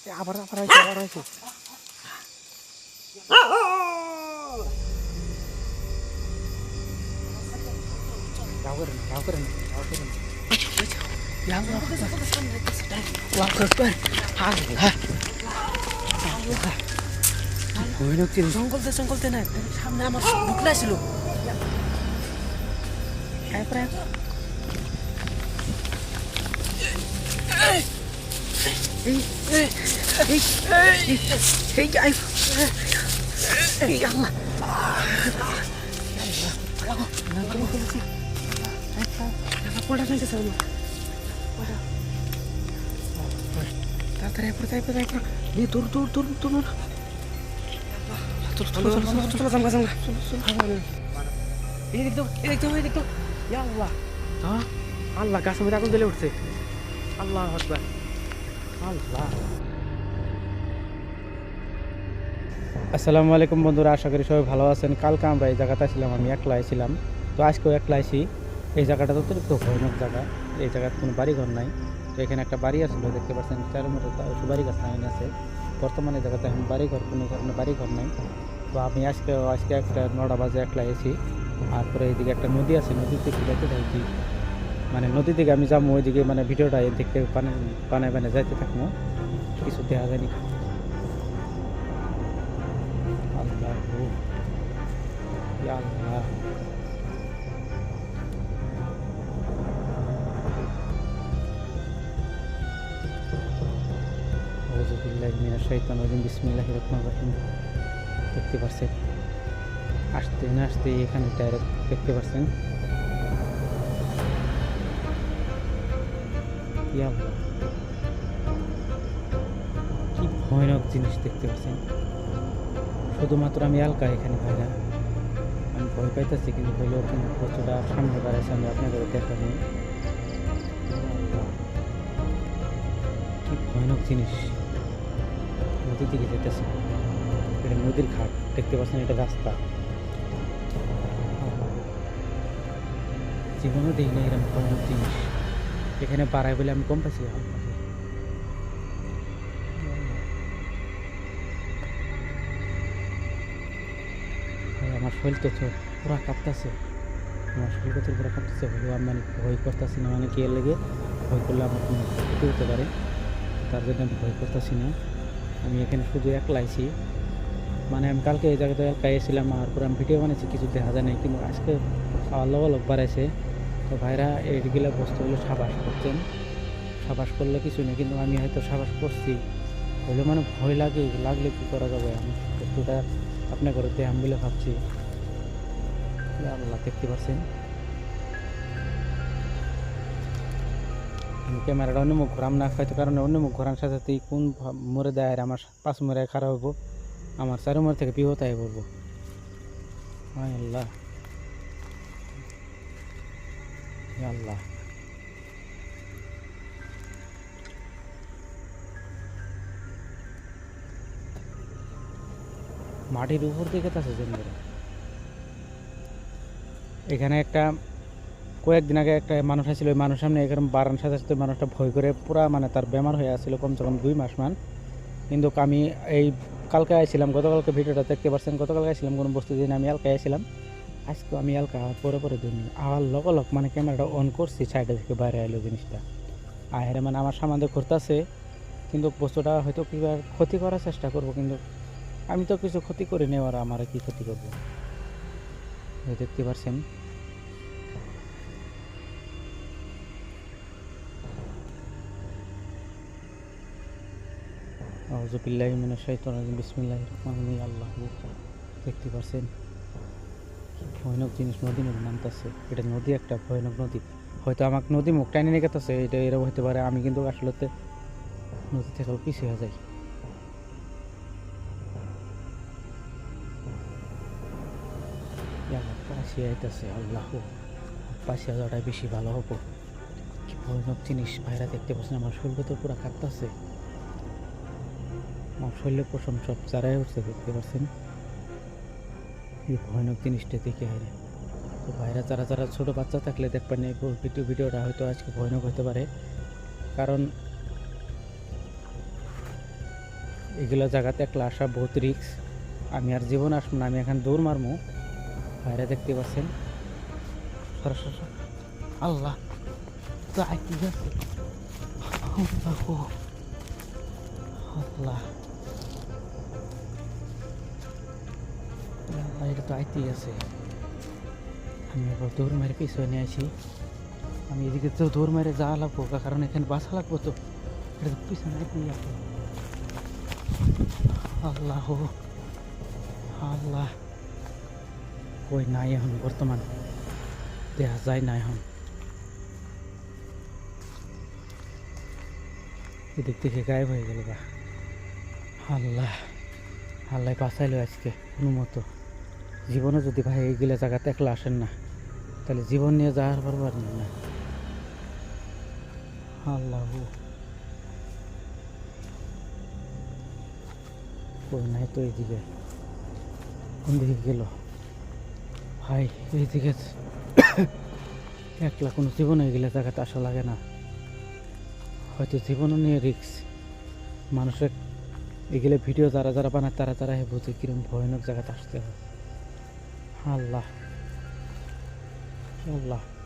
এ আবার আবার হয়েছে আবার হয়েছে যাও করে না যাও করে না যাও করে না আল্লাহু আকবার আল্লাহ আল্লাহ ভয়ানক জিনিস জঙ্গলতে জঙ্গলতে না সামনে আমার ঢুকলে ছিল তারপরে এই এই এই এই এই এই আল্লাহ গাছের মধ্যে আগুন জ্বলে উঠছে আল্লাহ আকবার আসসালামু আলাইকুম বন্ধুরা, আশা করি সবাই ভালো আছেন। কালকে আমরা এই জায়গাতে ছিলাম আমি একলা ছিলাম তো আজকেও একলা আছি এই জায়গাটা তো অতিরিক্ত ভয়ানক জায়গা। এই জায়গায় কোনো বাড়িঘর নাই। তো এখানে একটা বাড়ি আসলো দেখতে পাচ্ছেন, চার মতো সুবারি গাছ লাগানো আছে। বর্তমানে এই জায়গাতে এখন বাড়ি ঘর কোনো কারণে বাড়ি ঘর নাই। তো আমি আজকে আজকে একটা নটা বাজে একলা এসেছি আর পরে এইদিকে একটা নদী আছে দিকে যাইতে থাকি মানে নদী দিকে আমি যাব, ওইদিকে মানে ভিডিওটা থেকে পানে পানে যাইতে থাকব। কিছু দেখা যায়নি। দেখতে পাচ্ছেন আসতে না আসতে এখানে ডাইরেক্ট দেখতে পাচ্ছেন আল্লাহ। কি ভয়ানক জিনিস দেখতে পাচ্ছেন? শুধুমাত্র আমি হালকা এখানে ভাই না আমি ভয় পাইতেছি, কিন্তু হইলেও কিন্তু প্রচুরটা সামনে বাড়াইছে আমি আপনাদের দেখাবো। কি ভয়ানক জিনিস। নদীর দিকে যেতেছে। এটা নদীর ঘাট, দেখতে পাচ্ছেন, এটা রাস্তা। জীবনও দেখি না এরকম ভয়ানক জিনিস। এখানে পাড়ায় বলে আমি কম পাইছি। আমার শরীর তো পুরা কাঁপতেছে। আমার শরীর তো পুরা কাঁপতেছে। হলেও আমি মানে ভয় করতেছি না মানে কি লেগে? ভয় করলে আমার কোনো ক্ষতি হতে পারে। তার জন্য আমি ভয় করতেছি না। আমি এখানে শুধু একলাইছি। মানে আমি কালকে এই জায়গাতে একা এসেছিলাম আর পরে আমি ভিডিও বানিয়েছি কিছু দেখা যায় নাই। কিন্তু আজকে আল্লাহ আল্লাহ বাড়াইছে। তো ভাইরা এইগুলো বস্তুগুলো সাবাস করছেন। সাবাস করলে কিছু নেই, কিন্তু আমি হয়তো সাবাস করছি। হলে মানে ভয় লাগে, লাগলে কী করা যাবে? আমি বস্তুটা আপনার করে আমি বলে ভাবছি। আল্লাহ দেখতে পাচ্ছেন। ক্যামেরাটা অন্য মুখ ঘোরাম না, হয়তো কারণে অন্য মুখ ঘোরার সাথে সাথে কোন মরে দেয় আর আমার পাঁচ মরে খারাপ হব আমার চারো মরে থেকে আয় করব। আল্লাহ। আল্লাহ মাটির উপর দিকে আছে জমিগুলো এখানে একটা, কয়েকদিন আগে একটা মানুষ আসছিল, ওই মানুষ সামনে এখানে বারান সাথে সাথে মানুষটা ভয় করে পুরা মানে তার বেমার হয়ে আসছিল কমসে কম দুই মাস মান। কিন্তু আমি এই কালকে আইছিলাম, গতকালকে ভিডিওটা দেখতে পাচ্ছেন গতকালকে আইছিলাম, কোনো বস্তু দিন আমি হালকা আইছিলাম। আজকে আমি হালকা পরে পরে দিন আবার লগলগ মানে ক্যামেরাটা অন করছি সাইডে থেকে বাইরে আইলো জিনিসটা। আর মানে আমার সামান্য ঘুরতেছে, কিন্তু বস্তুটা হয়তো কি ক্ষতি করার চেষ্টা করব, কিন্তু আমি তো কিছু ক্ষতি করে নেওয়ার আমার কি ক্ষতি করব? দেখতে পাচ্ছেন আউজুবিল্লাহি মিনাশ শাইতানির রাজিম, বিসমিল্লাহির রহমানির রহিম, আল্লাহ দেখতে পাচ্ছেন কি ভয়ানক জিনিস, নদী নদী নামতেছে। এটা নদী একটা ভয়ানক নদী। হয়তো আমাকে নদী মুখ টাইনে নিয়ে এটা এরকম হতে পারে। আমি কিন্তু আসলে নদী থেকে পিছিয়ে যাই। পাশে আল্লাহ। পাশে যাওয়াটাই বেশি ভালো হব। কি ভয়ানক জিনিস, ভাইরা দেখতে পাচ্ছেন আমার শরীর তো পুরো কাঁপতেছে। আমার শরীরে চারাই উঠছে, দেখতে পাচ্ছেন? এই ভয়ানক জিনিসটা দেখে হারে তো ভাইরা, যারা যারা ছোটো বাচ্চা থাকলে দেখবেন এই ভিডিও, ভিডিওটা হয়তো আজকে ভয়ানক হতে পারে। কারণ এগুলো জায়গাতে একলা আসা বহুত রিক্স আমি আর জীবন আসব না, আমি এখানে দৌড় মারমু। বাইরে দেখতে পাচ্ছেন। আল্লাহ যাচ্ছে আল্লাহ। এটা তো আইতেই আছে। আমি এবার দৌড় মেরে পিছনে আসি। আমি এদিকে তো দৌড় মেরে যাওয়া লাগবো, কারণ এখানে বাসা লাগবো তো। এটা তো পিছনে আইতেই আছে। আল্লাহ আল্লাহ। কই নাই এখন বর্তমান? দেখা যায় না এখন। এদিক থেকে গায়েব হয়ে গেল গা। আল্লাহ আল্লাহ বাঁচাইলো আজকে, কোনো মতো। জীবনে যদি ভাই এইগুলো জায়গাতে একলা আসেন না, তাহলে জীবন নিয়ে যাওয়ার পারবার না। আল্লাহ। কই নাই তো এইদিকে? কোন দিকে গেল? ভাই, এইদিকে একলা কোনো জীবনে এগুলো জায়গাতে আসা লাগে না। হয়তো জীবনও নিয়ে রিক্স মানুষের এগুলো ভিডিও যারা যারা বানায়, তারা তারা বুঝে কিরম ভয়ানক জায়গাতে আসতে হয়। আল্লাহ আল্লাহ